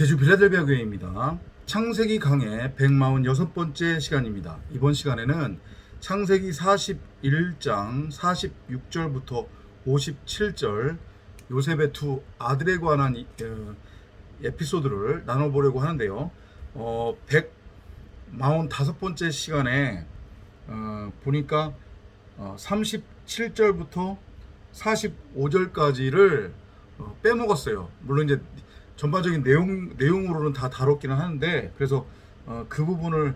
제주 빌라델비아 교회입니다. 창세기 강의 146번째 시간입니다. 이번 시간에는 창세기 41장 46절부터 57절 요셉의 두 아들에 관한 이- 어, 에피소드를 나눠보려고 하는데요. 어, 145번째 시간에 어, 보니까 어, 37절부터 45절까지를 어, 빼먹었어요. 물론 이제 전반적인 내용 내용으로는 다 다뤘기는 하는데 그래서 어, 그 부분을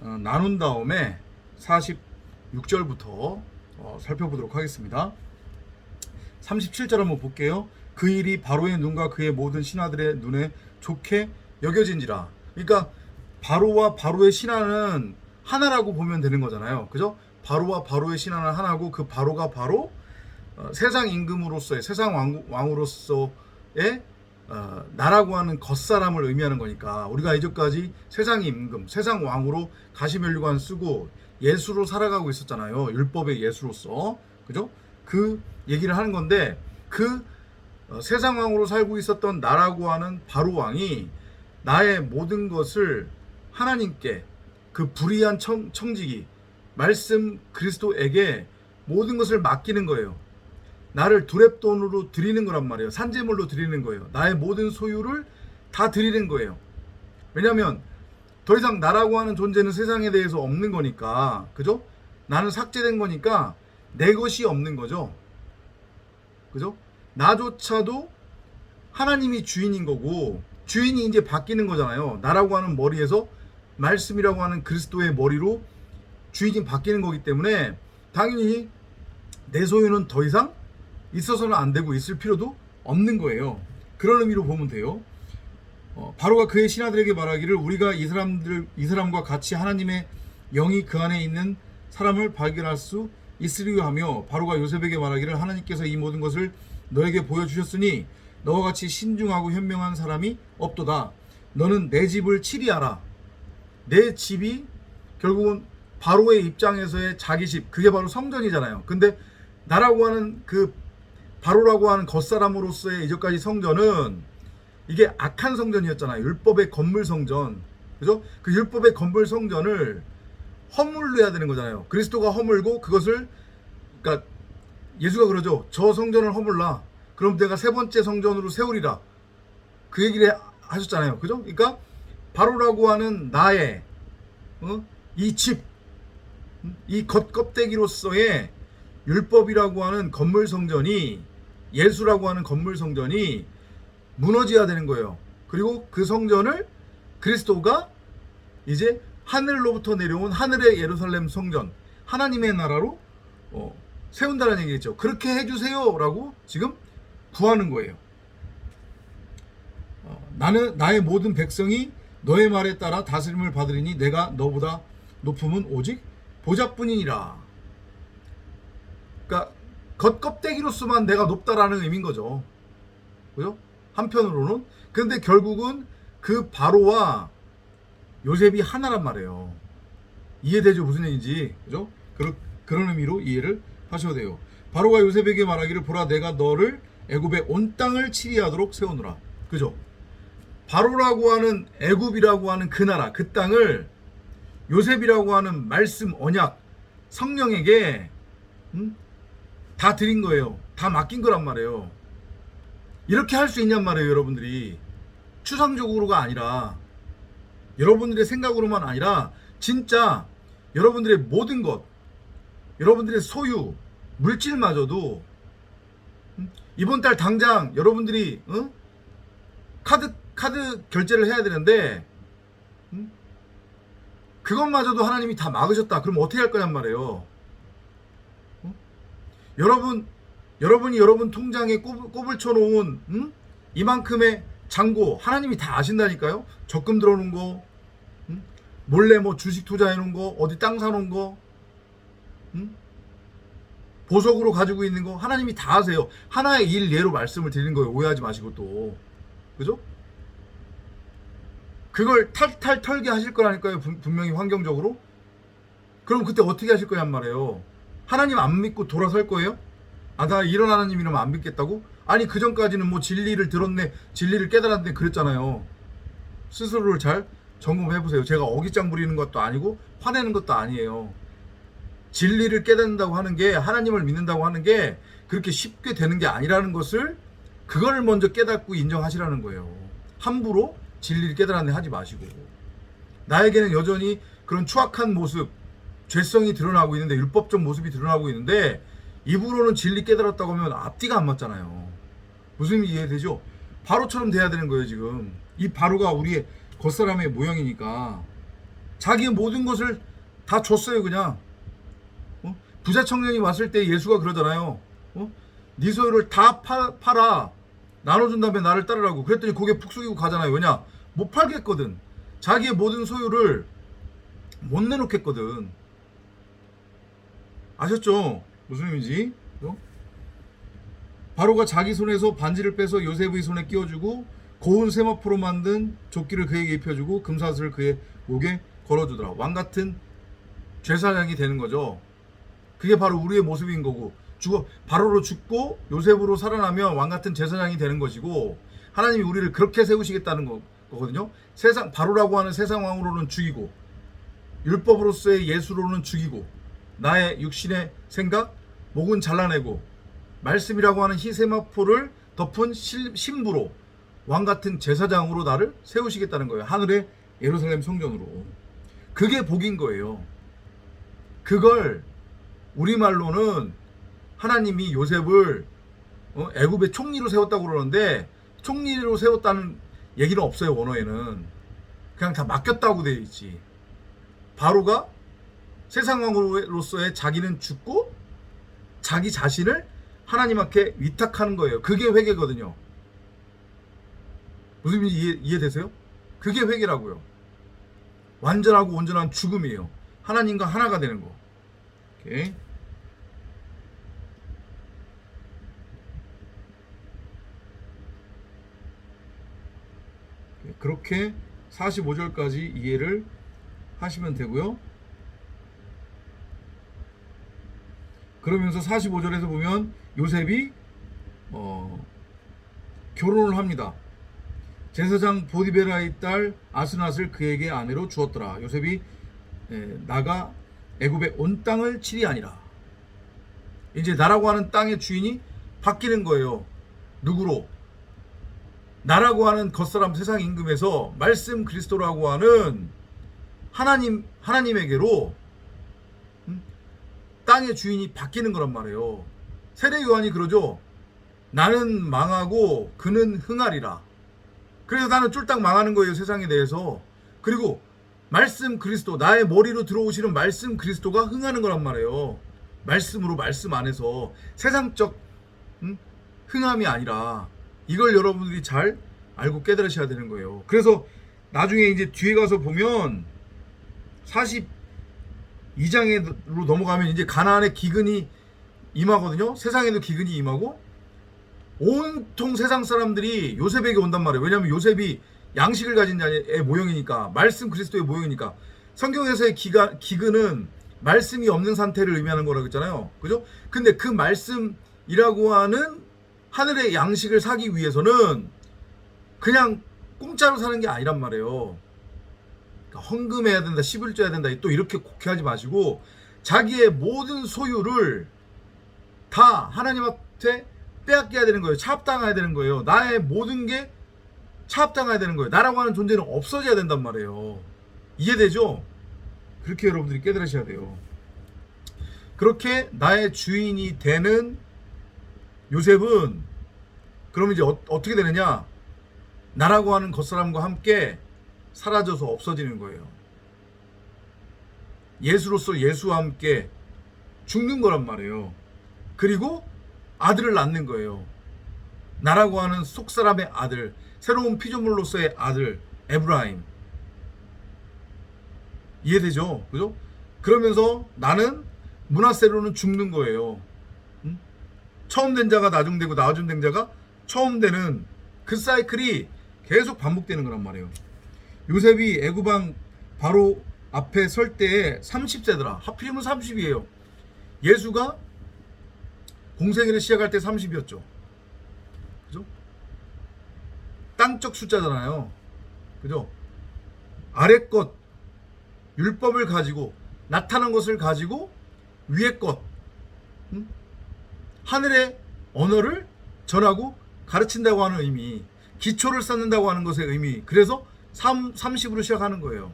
어, 나눈 다음에 46절부터 어, 살펴보도록 하겠습니다. 37절 한번 볼게요. 그 일이 바로의 눈과 그의 모든 신하들의 눈에 좋게 여겨진지라. 그러니까 바로와 바로의 신하는 하나라고 보면 되는 거잖아요. 그죠? 바로와 바로의 신하는 하나고 그 바로가 바로 어, 세상 임금으로서의 세상 왕, 왕으로서의 어, 나라고 하는 겉사람을 의미하는 거니까 우리가 이제까지 세상 임금, 세상 왕으로 가시면류관 쓰고 예수로 살아가고 있었잖아요. 율법의 예수로서 그죠? 그 얘기를 하는 건데 그 어, 세상 왕으로 살고 있었던 나라고 하는 바로 왕이 나의 모든 것을 하나님께 그 불의한 청, 청지기 말씀 그리스도에게 모든 것을 맡기는 거예요. 나를 두랩돈으로 드리는 거란 말이에요. 산재물로 드리는 거예요. 나의 모든 소유를 다 드리는 거예요. 왜냐하면 더 이상 나라고 하는 존재는 세상에 대해서 없는 거니까, 그죠? 나는 삭제된 거니까 내 것이 없는 거죠. 그죠? 나조차도 하나님이 주인인 거고 주인이 이제 바뀌는 거잖아요. 나라고 하는 머리에서 말씀이라고 하는 그리스도의 머리로 주인이 바뀌는 거기 때문에 당연히 내 소유는 더 이상 있어서는 안 되고 있을 필요도 없는 거예요. 그런 의미로 보면 돼요. 어, 바로가 그의 신하들에게 말하기를 우리가 이 사람들 이 사람과 같이 하나님의 영이 그 안에 있는 사람을 발견할 수 있으리요 하며 바로가 요셉에게 말하기를 하나님께서 이 모든 것을 너에게 보여주셨으니 너와 같이 신중하고 현명한 사람이 없도다. 너는 내 집을 치리하라. 내 집이 결국은 바로의 입장에서의 자기 집 그게 바로 성전이잖아요. 근데 나라고 하는 그 바로라고 하는 겉사람으로서의 이제까지 성전은 이게 악한 성전이었잖아요. 율법의 건물 성전. 그죠? 그 율법의 건물 성전을 허물로 해야 되는 거잖아요. 그리스도가 허물고 그것을 그러니까 예수가 그러죠. 저 성전을 허물라. 그럼 내가 세 번째 성전으로 세우리라. 그 얘기를 하셨잖아요. 그죠? 그러니까 바로라고 하는 나의 어? 이 집, 이 겉껍데기로서의 율법이라고 하는 건물 성전이 예수라고 하는 건물 성전이 무너져야 되는 거예요. 그리고 그 성전을 그리스도가 이제 하늘로부터 내려온 하늘의 예루살렘 성전, 하나님의 나라로 어, 세운다는 얘기겠죠. 그렇게 해주세요라고 지금 구하는 거예요. 어, 나는 나의 모든 백성이 너의 말에 따라 다스림을 받으리니 내가 너보다 높음은 오직 보좌뿐이니라. 그러니까 겉껍데기로서만 내가 높다라는 의미인 거죠. 그죠? 한편으로는 근데 결국은 그 바로와 요셉이 하나란 말이에요. 이해되죠? 무슨 얘기인지. 그죠? 그런 그런 의미로 이해를 하셔야 돼요. 바로가 요셉에게 말하기를 보라 내가 너를 애굽의 온 땅을 치리하도록 세우노라. 그죠? 바로라고 하는 애굽이라고 하는 그 나라, 그 땅을 요셉이라고 하는 말씀 언약 성령에게 음? 다 드린 거예요. 다 맡긴 거란 말이에요. 이렇게 할 수 있냔 말이에요, 여러분들이. 추상적으로가 아니라 여러분들의 생각으로만 아니라 진짜 여러분들의 모든 것, 여러분들의 소유, 물질마저도 음? 이번 달 당장 여러분들이 어? 카드 카드 결제를 해야 되는데 음? 그것마저도 하나님이 다 막으셨다. 그럼 어떻게 할 거냔 말이에요. 어? 여러분 여러분이 여러분 통장에 꼽, 꼽을 쳐놓은 음? 이만큼의 잔고 하나님이 다 아신다니까요. 적금 들어놓은 거, 음? 몰래 뭐 주식 투자해 놓은 거, 어디 땅 사놓은 거, 음? 보석으로 가지고 있는 거 하나님이 다 아세요. 하나의 일 예로 말씀을 드리는 거예요. 오해하지 마시고 또 그죠? 그걸 탈탈 털게 하실 거라니까요. 분- 분명히 환경적으로. 그럼 그때 어떻게 하실 거냔 말이에요. 하나님 안 믿고 돌아설 거예요? 아, 나 이런 하나님 이러면 안 믿겠다고? 아니, 그 전까지는 뭐 진리를 들었네, 진리를 깨달았네, 그랬잖아요. 스스로를 잘 점검해 보세요. 제가 어깃장 부리는 것도 아니고 화내는 것도 아니에요. 진리를 깨닫는다고 하는 게 하나님을 믿는다고 하는 게 그렇게 쉽게 되는 게 아니라는 것을 그걸 먼저 깨닫고 인정하시라는 거예요. 함부로 진리를 깨달았네 하지 마시고 나에게는 여전히 그런 추악한 모습, 죄성이 드러나고 있는데 율법적 모습이 드러나고 있는데 입으로는 진리 깨달았다고 하면 앞뒤가 안 맞잖아요. 무슨 이해되죠? 바로처럼 돼야 되는 거예요 지금. 이 바로가 우리의 겉사람의 모양이니까 자기의 모든 것을 다 줬어요 그냥. 어? 부자 청년이 왔을 때 예수가 그러잖아요. 어? 네 소유를 다 파, 팔아 나눠준 다음에 나를 따르라고. 그랬더니 고개 푹 숙이고 가잖아요. 왜냐? 못 팔겠거든. 자기의 모든 소유를 못 내놓겠거든. 아셨죠? 무슨 의미지? 어? 바로가 자기 손에서 반지를 빼서 요셉의 손에 끼워주고 고운 세마포로 만든 조끼를 그에게 입혀주고 금사슬을 그의 목에 걸어주더라. 왕 같은 죄사장이 되는 거죠. 그게 바로 우리의 모습인 거고 죽어 바로로 죽고 요셉으로 살아나면 왕 같은 제사장이 되는 것이고 하나님이 우리를 그렇게 세우시겠다는 거, 거거든요. 세상 바로라고 하는 세상 왕으로는 죽이고 율법으로서의 예수로는 죽이고 나의 육신의 생각 목은 잘라내고 말씀이라고 하는 희세마포를 덮은 실- 신부로 왕 같은 제사장으로 나를 세우시겠다는 거예요. 하늘의 예루살렘 성전으로. 그게 복인 거예요. 그걸 우리말로는 하나님이 요셉을 어, 애굽의 총리로 세웠다고 그러는데 총리로 세웠다는 얘기는 없어요 원어에는 그냥 다 맡겼다고 되어 있지 바로가 세상 왕으로서의 자기는 죽고 자기 자신을 하나님 앞에 위탁하는 거예요 그게 회개거든요 무슨 이해, 이해되세요? 그게 회개라고요 완전하고 온전한 죽음이에요 하나님과 하나가 되는 거 오케이. 그렇게 45절까지 이해를 하시면 되고요. 그러면서 45절에서 보면 요셉이 어, 결혼을 합니다. 제사장 보디베라의 딸 아스낫을 그에게 아내로 주었더라. 요셉이 에, 나가 애굽의 온 땅을 치리하니라. 이제 나라고 하는 땅의 주인이 바뀌는 거예요. 누구로? 나라고 하는 겉사람 세상 임금에서 말씀 그리스도라고 하는 하나님 하나님에게로 음? 땅의 주인이 바뀌는 거란 말이에요. 세례 요한이 그러죠. 나는 망하고 그는 흥하리라. 그래서 나는 쫄딱 망하는 거예요 세상에 대해서. 그리고 말씀 그리스도 나의 머리로 들어오시는 말씀 그리스도가 흥하는 거란 말이에요. 말씀으로 말씀 안에서 세상적 음? 흥함이 아니라 이걸 여러분들이 잘 알고 깨달으셔야 되는 거예요. 그래서 나중에 이제 뒤에 가서 보면 42장으로 넘어가면 이제 가나안의 기근이 임하거든요. 세상에도 기근이 임하고 온통 세상 사람들이 요셉에게 온단 말이에요. 왜냐하면 요셉이 양식을 가진 자의 모형이니까 말씀 그리스도의 모형이니까 성경에서의 기가, 기근은 말씀이 없는 상태를 의미하는 거라고 했잖아요. 그죠? 근데 그 말씀이라고 하는 하늘의 양식을 사기 위해서는 그냥 공짜로 사는 게 아니란 말이에요. 헌금해야 된다, 11조 해야 된다, 또 이렇게 곡해하지 마시고 자기의 모든 소유를 다 하나님 앞에 빼앗겨야 되는 거예요. 차압당해야 되는 거예요. 나의 모든 게 차압당해야 되는 거예요. 나라고 하는 존재는 없어져야 된단 말이에요. 이해되죠? 그렇게 여러분들이 깨달으셔야 돼요. 그렇게 나의 주인이 되는 요셉은 그러면 이제 어, 떻게 되느냐? 나라고 하는 겉사람과 함께 사라져서 없어지는 거예요. 예수로서 예수와 함께 죽는 거란 말이에요. 그리고 아들을 낳는 거예요. 나라고 하는 속사람의 아들, 새로운 피조물로서의 아들, 에브라임. 이해되죠? 그죠? 그러면서 나는 문화세로는 죽는 거예요. 응? 처음 된 자가 나중되고 나중 된 자가 처음 되는 그 사이클이 계속 반복되는 거란 말이에요. 요셉이 애구방 바로 앞에 설 때에 30세더라. 하필이면 30이에요. 예수가 공생애를 시작할 때 30이었죠. 그죠? 땅적 숫자잖아요. 그죠? 아래 것 율법을 가지고 나타난 것을 가지고 위의 것 음? 하늘의 언어를 전하고 가르친다고 하는 의미 기초를 쌓는다고 하는 것의 의미 그래서 3, 30으로 시작하는 거예요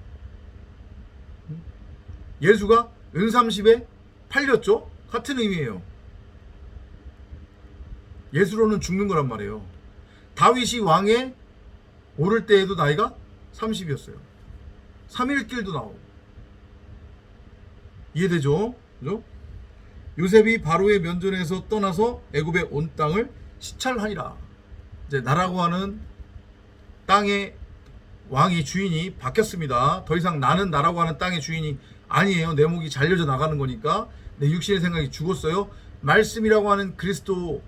음? 예수가 은 30에 팔렸죠 같은 의미예요 예수로는 죽는 거란 말이에요 다윗이 왕에 오를 때에도 나이가 30이었어요 3일 길도 나오고 이해되죠? 그죠? 요셉이 바로의 면전에서 떠나서 애굽에 온 땅을 시찰하니라. 이제 나라고 하는 땅의 왕이 주인이 바뀌었습니다. 더 이상 나는 나라고 하는 땅의 주인이 아니에요. 내 목이 잘려져 나가는 거니까 내 육신의 생각이 죽었어요. 말씀이라고 하는 그리스도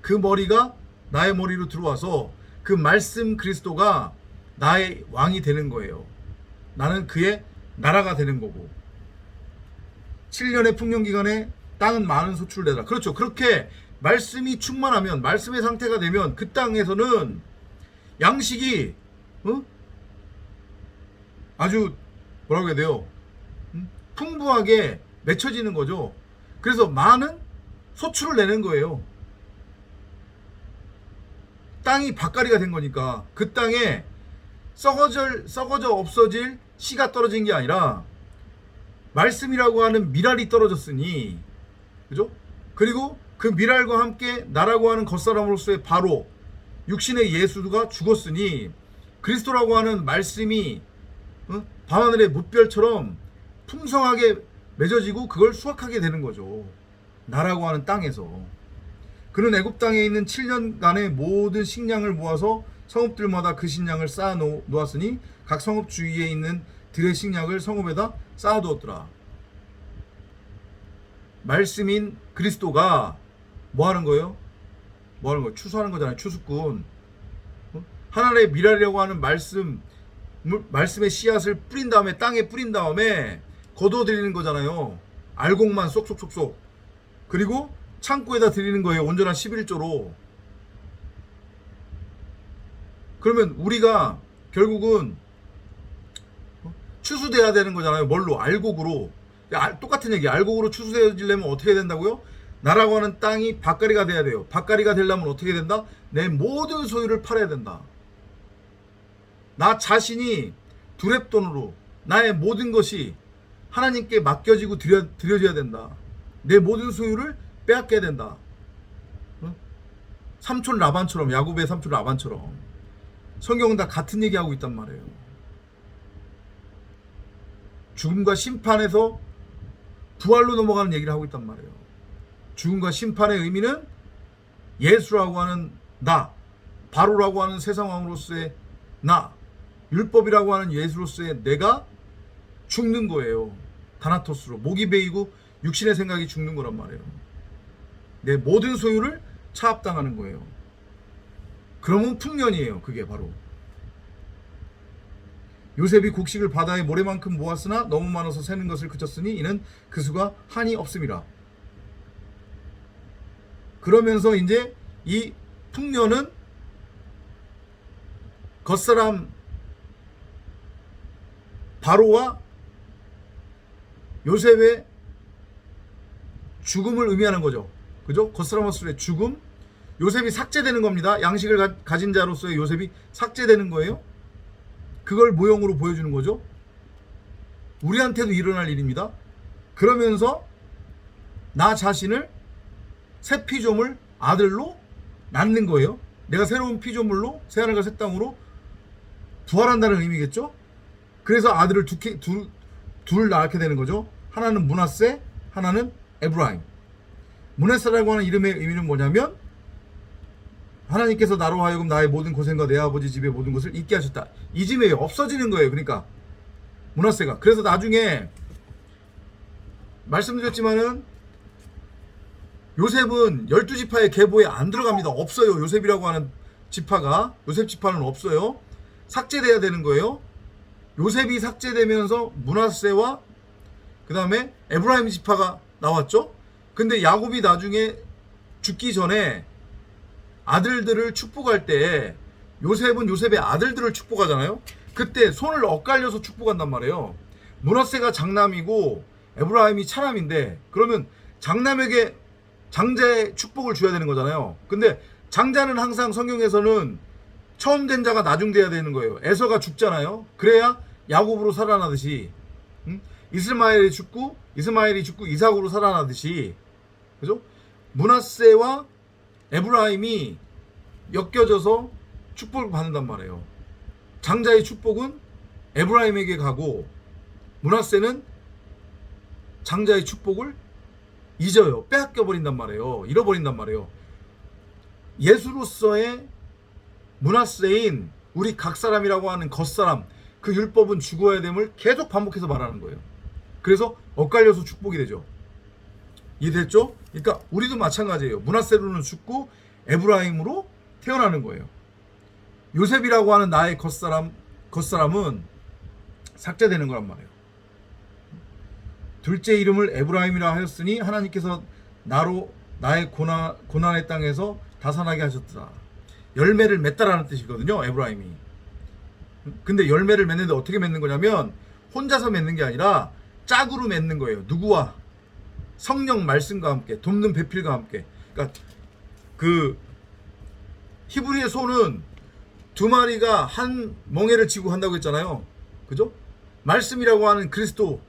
그 머리가 나의 머리로 들어와서 그 말씀 그리스도가 나의 왕이 되는 거예요. 나는 그의 나라가 되는 거고 7년의 풍년 기간에 땅은 많은 소출을 내라. 그렇죠. 그렇게 말씀이 충만하면 말씀의 상태가 되면 그 땅에서는 양식이 어? 아주 뭐라고 해야 돼요? 음? 풍부하게 맺혀지는 거죠. 그래서 많은 소출을 내는 거예요. 땅이 밭가리가 된 거니까 그 땅에 썩어질 썩어져 없어질 씨가 떨어진 게 아니라 말씀이라고 하는 미랄이 떨어졌으니 그죠? 그리고 그 미랄과 함께 나라고 하는 겉사람으로서의 바로 육신의 예수가 죽었으니 그리스도라고 하는 말씀이 어? 밤하늘의 무별처럼 풍성하게 맺어지고 그걸 수확하게 되는 거죠. 나라고 하는 땅에서. 그는 애굽 땅에 있는 7년간의 모든 식량을 모아서 성읍들마다 그 식량을 쌓아 놓- 놓았으니 각 성읍 주위에 있는 들의 식량을 성읍에다 쌓아 두었더라. 말씀인 그리스도가 뭐 하는 거예요? 뭐 하는 거예요? 추수하는 거잖아요. 추수꾼. 어? 하나님의 미랄이라고 하는 말씀 물- 말씀의 씨앗을 뿌린 다음에 땅에 뿌린 다음에 거둬들이는 거잖아요. 알곡만 쏙쏙쏙쏙. 그리고 창고에다 드리는 거예요. 온전한 11조로. 그러면 우리가 결국은 어? 추수돼야 되는 거잖아요. 뭘로? 알곡으로. 똑같은 얘기. 알곡으로 추수되려면 어떻게 된다고요? 나라고 하는 땅이 밭가리가 돼야 돼요. 밭가리가 되려면 어떻게 된다? 내 모든 소유를 팔아야 된다. 나 자신이 두랩돈으로 나의 모든 것이 하나님께 맡겨지고 드려, 드려져야 된다. 내 모든 소유를 빼앗겨야 된다. 응? 삼촌 라반처럼 야곱의 삼촌 라반처럼 성경은 다 같은 얘기하고 있단 말이에요. 죽음과 심판에서 부활로 넘어가는 얘기를 하고 있단 말이에요. 죽음과 심판의 의미는 예수라고 하는 나, 바로라고 하는 세상 왕으로서의 나, 율법이라고 하는 예수로서의 내가 죽는 거예요. 다나토스로 목이 베이고 육신의 생각이 죽는 거란 말이에요. 내 모든 소유를 차압당하는 거예요. 그러면 풍년이에요. 그게 바로. 요셉이 곡식을 바다의 모래만큼 모았으나 너무 많아서 세는 것을 그쳤으니 이는 그 수가 한이 없음이라. 그러면서 이제 이 풍년은 겉사람 바로와 요셉의 죽음을 의미하는 거죠. 그죠? 겉사람으로서의 죽음. 요셉이 삭제되는 겁니다. 양식을 가, 가진 자로서의 요셉이 삭제되는 거예요. 그걸 모형으로 보여주는 거죠. 우리한테도 일어날 일입니다. 그러면서 나 자신을 새 피조물 아들로 낳는 거예요. 내가 새로운 피조물로 새하늘과 새 땅으로 부활한다는 의미겠죠. 그래서 아들을 두, 캐- 두, 둘 낳게 되는 거죠. 하나는 문하세, 하나는 에브라임. 문하세라고 하는 이름의 의미는 뭐냐면 하나님께서 나로 하여금 나의 모든 고생과 내 아버지 집의 모든 것을 잊게 하셨다. 잊음이 없어지는 거예요. 그러니까 문하세가. 그래서 나중에 말씀드렸지만은 요셉은 12지파의 계보에 안 들어갑니다. 없어요. 요셉이라고 하는 지파가 요셉 지파는 없어요. 삭제돼야 되는 거예요. 요셉이 삭제되면서 문하세와 그 다음에 에브라임 지파가 나왔죠. 근데 야곱이 나중에 죽기 전에 아들들을 축복할 때 요셉은 요셉의 아들들을 축복하잖아요. 그 그때 손을 엇갈려서 축복한단 말이에요. 문하세가 장남이고 에브라임이 차남인데 그러면 장남에게 장자의 축복을 줘야 되는 거잖아요. 근데 장자는 항상 성경에서는 처음 된 자가 나중 돼야 되는 거예요. 에서가 죽잖아요. 그래야 야곱으로 살아나듯이 응? 이스마엘이 죽고 이스마엘이 죽고 이삭으로 살아나듯이 그죠? 문하세와 에브라임이 엮여져서 축복을 받는단 말이에요. 장자의 축복은 에브라임에게 가고 문하세는 장자의 축복을 잊어요. 빼앗겨 버린단 말이에요. 잃어버린단 말이에요. 예수로서의 문하세인 우리 각 사람이라고 하는 겉사람 그 율법은 죽어야 됨을 계속 반복해서 말하는 거예요. 그래서 엇갈려서 축복이 되죠. 이해됐죠? 그러니까 우리도 마찬가지예요. 문하세로는 죽고 에브라임으로 태어나는 거예요. 요셉이라고 하는 나의 겉사람 겉사람은 삭제되는 거란 말이에요. 둘째 이름을 에브라임이라 하였으니 하나님께서 나로 나의 고난 고난의 땅에서 다산하게 하셨더라. 열매를 맺다라는 뜻이거든요. 에브라임이. 근데 열매를 맺는데 어떻게 맺는 거냐면 혼자서 맺는 게 아니라 짝으로 맺는 거예요. 누구와 성령 말씀과 함께 돕는 배필과 함께. 그러니까 그 히브리의 소는 두 마리가 한 멍에를 지고 한다고 했잖아요. 그죠? 말씀이라고 하는 그리스도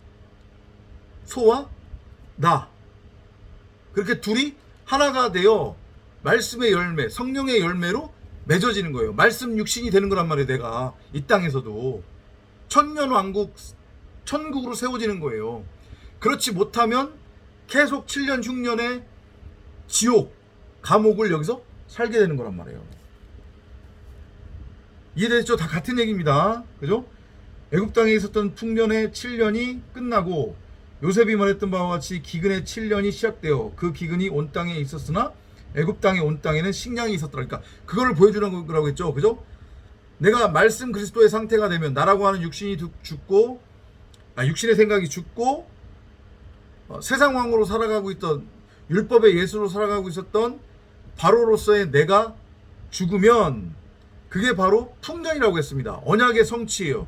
소와 나 그렇게 둘이 하나가 되어 말씀의 열매, 성령의 열매로 맺어지는 거예요. 말씀 육신이 되는 거란 말이에요. 내가 이 땅에서도 천년 왕국 천국으로 세워지는 거예요. 그렇지 못하면 계속 7년 흉년의 지옥 감옥을 여기서 살게 되는 거란 말이에요. 이해됐죠? 다 같은 얘기입니다. 그죠? 애굽 땅에 있었던 풍년의 7년이 끝나고 요셉이 말했던 바와 같이 기근의 7년이 시작되어 그 기근이 온 땅에 있었으나 애굽 땅에 온 땅에는 식량이 있었더라. 그러니까 그거를 보여주는 거라고 했죠. 그죠? 내가 말씀 그리스도의 상태가 되면 나라고 하는 육신이 죽고 아, 육신의 생각이 죽고 어, 세상 왕으로 살아가고 있던 율법의 예수로 살아가고 있었던 바로로서의 내가 죽으면 그게 바로 풍년이라고 했습니다. 언약의 성취예요.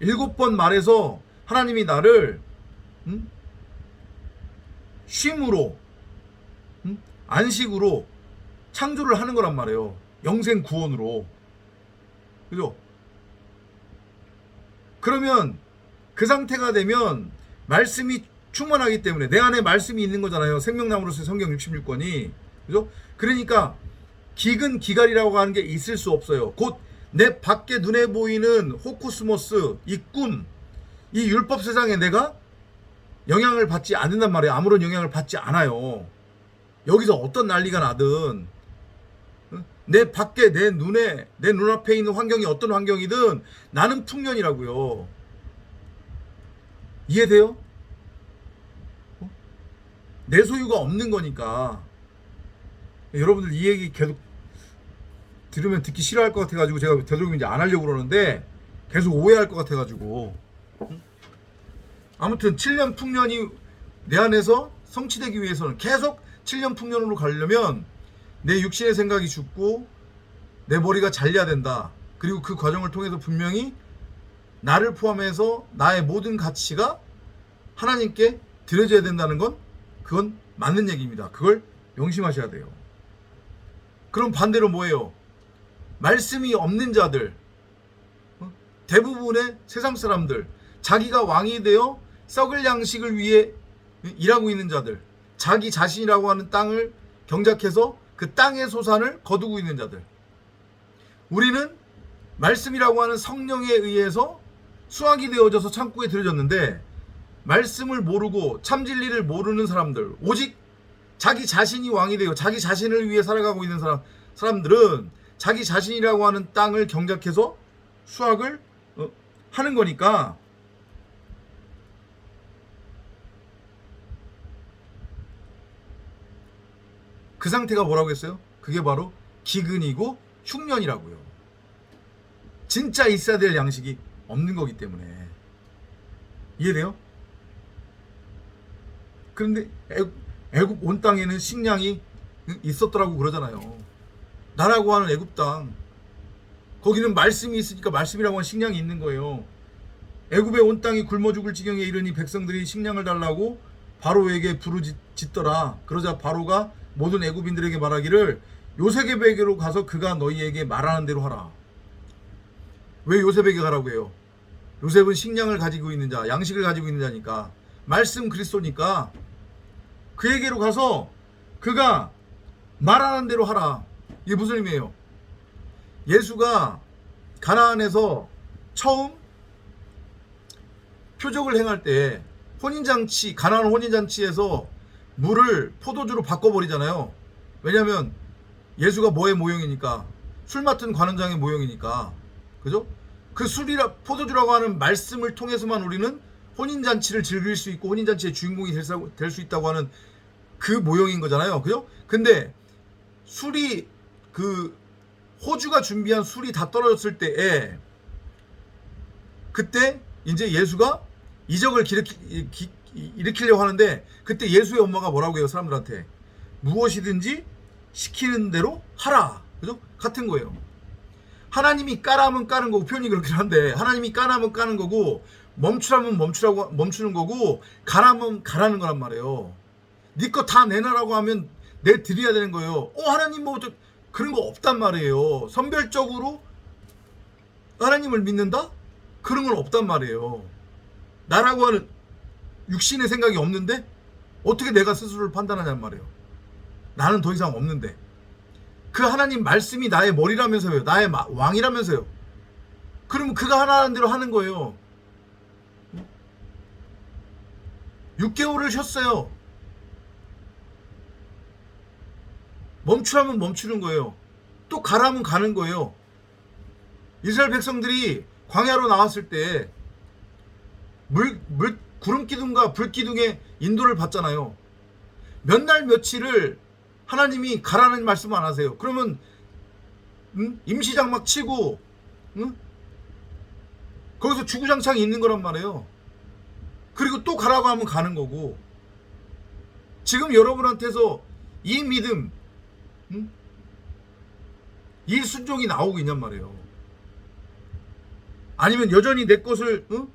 일곱 번 말해서 하나님이 나를 음? 쉼으로 음? 안식으로 창조를 하는 거란 말이에요. 영생 구원으로. 그죠? 그러면 그 상태가 되면 말씀이 충만하기 때문에 내 안에 말씀이 있는 거잖아요. 생명나무로서의 성경 66권이. 그죠? 그러니까 기근 기갈이라고 하는 게 있을 수 없어요. 곧 내 밖에 눈에 보이는 호쿠스모스, 이 꿈, 이 율법 세상에 내가 영향을 받지 않는단 말이에요. 아무런 영향을 받지 않아요. 여기서 어떤 난리가 나든 내 밖에 내 눈에 내 눈앞에 있는 환경이 어떤 환경이든 나는 풍년이라고요. 이해돼요? 어? 내 소유가 없는 거니까 여러분들 이 얘기 계속 들으면 듣기 싫어할 것 같아가지고 제가 되도록 이제 안 하려고 그러는데 계속 오해할 것 같아가지고 아무튼 7년 풍년이 내 안에서 성취되기 위해서는 계속 7년 풍년으로 가려면 내 육신의 생각이 죽고 내 머리가 잘려야 된다. 그리고 그 과정을 통해서 분명히 나를 포함해서 나의 모든 가치가 하나님께 드려져야 된다는 건 그건 맞는 얘기입니다. 그걸 명심하셔야 돼요. 그럼 반대로 뭐예요? 말씀이 없는 자들, 어? 대부분의 세상 사람들, 자기가 왕이 되어 썩을 양식을 위해 일하고 있는 자들, 자기 자신이라고 하는 땅을 경작해서 그 땅의 소산을 거두고 있는 자들. 우리는 말씀이라고 하는 성령에 의해서 수확이 되어져서 창고에 들여졌는데 말씀을 모르고 참 진리를 모르는 사람들, 오직 자기 자신이 왕이 되어 자기 자신을 위해 살아가고 있는 사람, 사람들은 자기 자신이라고 하는 땅을 경작해서 수확을 어, 하는 거니까 그 상태가 뭐라고 했어요? 그게 바로 기근이고 흉년이라고요. 진짜 있어야 될 양식이 없는 거기 때문에 이해돼요? 그런데 애국 온 땅에는 식량이 있었더라고 그러잖아요. 나라고 하는 애굽 땅 거기는 말씀이 있으니까 말씀이라고 하는 식량이 있는 거예요. 애굽의 온 땅이 굶어 죽을 지경에 이르니 백성들이 식량을 달라고 바로에게 부르짖더라. 그러자 바로가 모든 애굽인들에게 말하기를 요셉에게로 가서 그가 너희에게 말하는 대로 하라. 왜 요셉에게 가라고 해요? 요셉은 식량을 가지고 있는 자, 양식을 가지고 있는 자니까 말씀 그리스도니까 그에게로 가서 그가 말하는 대로 하라. 이게 무슨 의미예요? 예수가 가나안에서 처음 표적을 행할 때 혼인잔치 가나안 혼인잔치에서 물을 포도주로 바꿔버리잖아요. 왜냐하면 예수가 뭐의 모형이니까 술 맡은 관원장의 모형이니까 그죠? 그 술이라 포도주라고 하는 말씀을 통해서만 우리는 혼인 잔치를 즐길 수 있고 혼인 잔치의 주인공이 될 수 있다고 하는 그 모형인 거잖아요. 그죠? 근데 술이 그 호주가 준비한 술이 다 떨어졌을 때에 그때 이제 예수가 이적을 기르키, 기, 일으키려고 하는데 그때 예수의 엄마가 뭐라고 해요 사람들한테? 무엇이든지 시키는 대로 하라. 그죠? 같은 거예요. 하나님이 까라면 까는 거고 표현이 그렇긴 한데 하나님이 까라면 까는 거고 멈추라면 멈추라고 멈추는 거고 가라면 가라는 거란 말이에요. 네 거 다 내놔라고 하면 내 드려야 되는 거예요. 어 하나님 뭐 저, 그런 거 없단 말이에요. 선별적으로 하나님을 믿는다? 그런 건 없단 말이에요. 나라고 하는 육신의 생각이 없는데 어떻게 내가 스스로를 판단하냔 말이에요. 나는 더 이상 없는데 그 하나님 말씀이 나의 머리라면서요. 나의 마- 왕이라면서요. 그러면 그가 하라는 대로 하는 거예요. 6개월을 쉬었어요. 멈추라면 멈추는 거예요. 또 가라면 가는 거예요. 이스라엘 백성들이 광야로 나왔을 때 물, 물, 구름 기둥과 불 기둥의 인도를 받잖아요. 몇 날 며칠을 하나님이 가라는 말씀 안 하세요. 그러면 응? 임시장 막 치고 응? 거기서 주구장창 있는 거란 말이에요. 그리고 또 가라고 하면 가는 거고 지금 여러분한테서 이 믿음 응? 이 순종이 나오고 있냔 말이에요. 아니면 여전히 내 것을 응?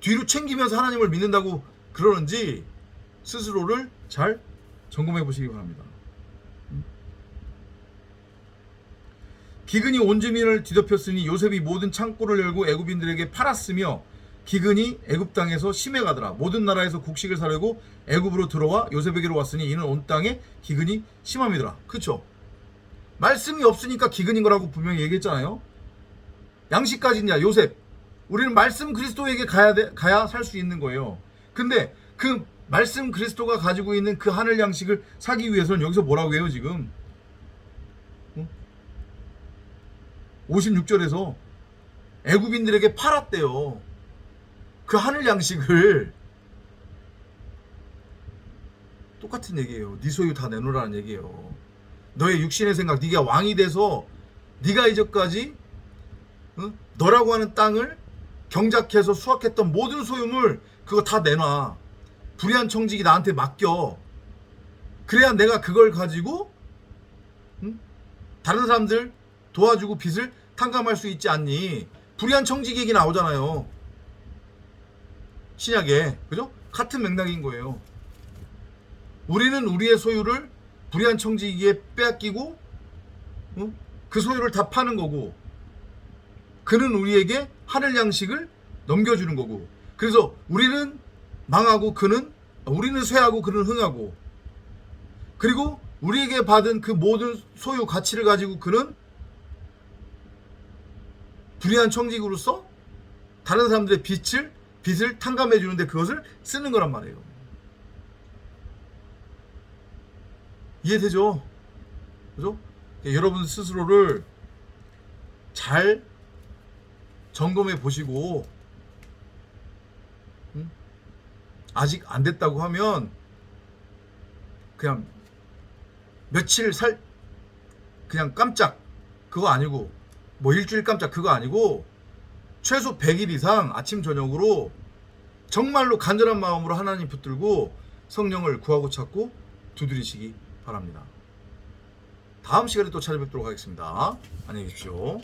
뒤로 챙기면서 하나님을 믿는다고 그러는지 스스로를 잘 점검해 보시기 바랍니다. 기근이 온 주민을 뒤덮였으니 요셉이 모든 창고를 열고 애굽인들에게 팔았으며 기근이 애굽 땅에서 심해 가더라. 모든 나라에서 곡식을 사려고 애굽으로 들어와 요셉에게로 왔으니 이는 온 땅에 기근이 심함이더라. 그렇죠? 말씀이 없으니까 기근인 거라고 분명히 얘기했잖아요. 양식까지냐 요셉 우리는 말씀 그리스도에게 가야 돼, 가야 살 수 있는 거예요. 근데 그 말씀 그리스도가 가지고 있는 그 하늘 양식을 사기 위해서는 여기서 뭐라고 해요, 지금? 56절에서 애굽인들에게 팔았대요. 그 하늘 양식을 똑같은 얘기예요. 네 소유 다 내놓으라는 얘기예요. 너의 육신의 생각, 네가 왕이 돼서 네가 이제까지 응? 너라고 하는 땅을 경작해서 수확했던 모든 소유물 그거 다 내놔. 불의한 청직이 나한테 맡겨. 그래야 내가 그걸 가지고 응? 다른 사람들 도와주고 빚을 탕감할 수 있지 않니? 불의한 청직 얘기 나오잖아요. 신약에 그죠? 같은 맥락인 거예요. 우리는 우리의 소유를 불의한 청지기에 빼앗기고 응? 그 소유를 다 파는 거고 그는 우리에게 하늘 양식을 넘겨주는 거고 그래서 우리는 망하고 그는 우리는 쇠하고 그는 흥하고 그리고 우리에게 받은 그 모든 소유 가치를 가지고 그는 불의한 청직으로서 다른 사람들의 빚을 빚을 탕감해 주는데 그것을 쓰는 거란 말이에요. 이해되죠? 그죠? 여러분 스스로를 잘 점검해 보시고 응? 아직 안 됐다고 하면 그냥 며칠 살 그냥 깜짝 그거 아니고 뭐 일주일 깜짝 그거 아니고 최소 100일 이상 아침 저녁으로 정말로 간절한 마음으로 하나님 붙들고 성령을 구하고 찾고 두드리시기 바랍니다. 다음 시간에 또 찾아뵙도록 하겠습니다. 안녕히 계십시오.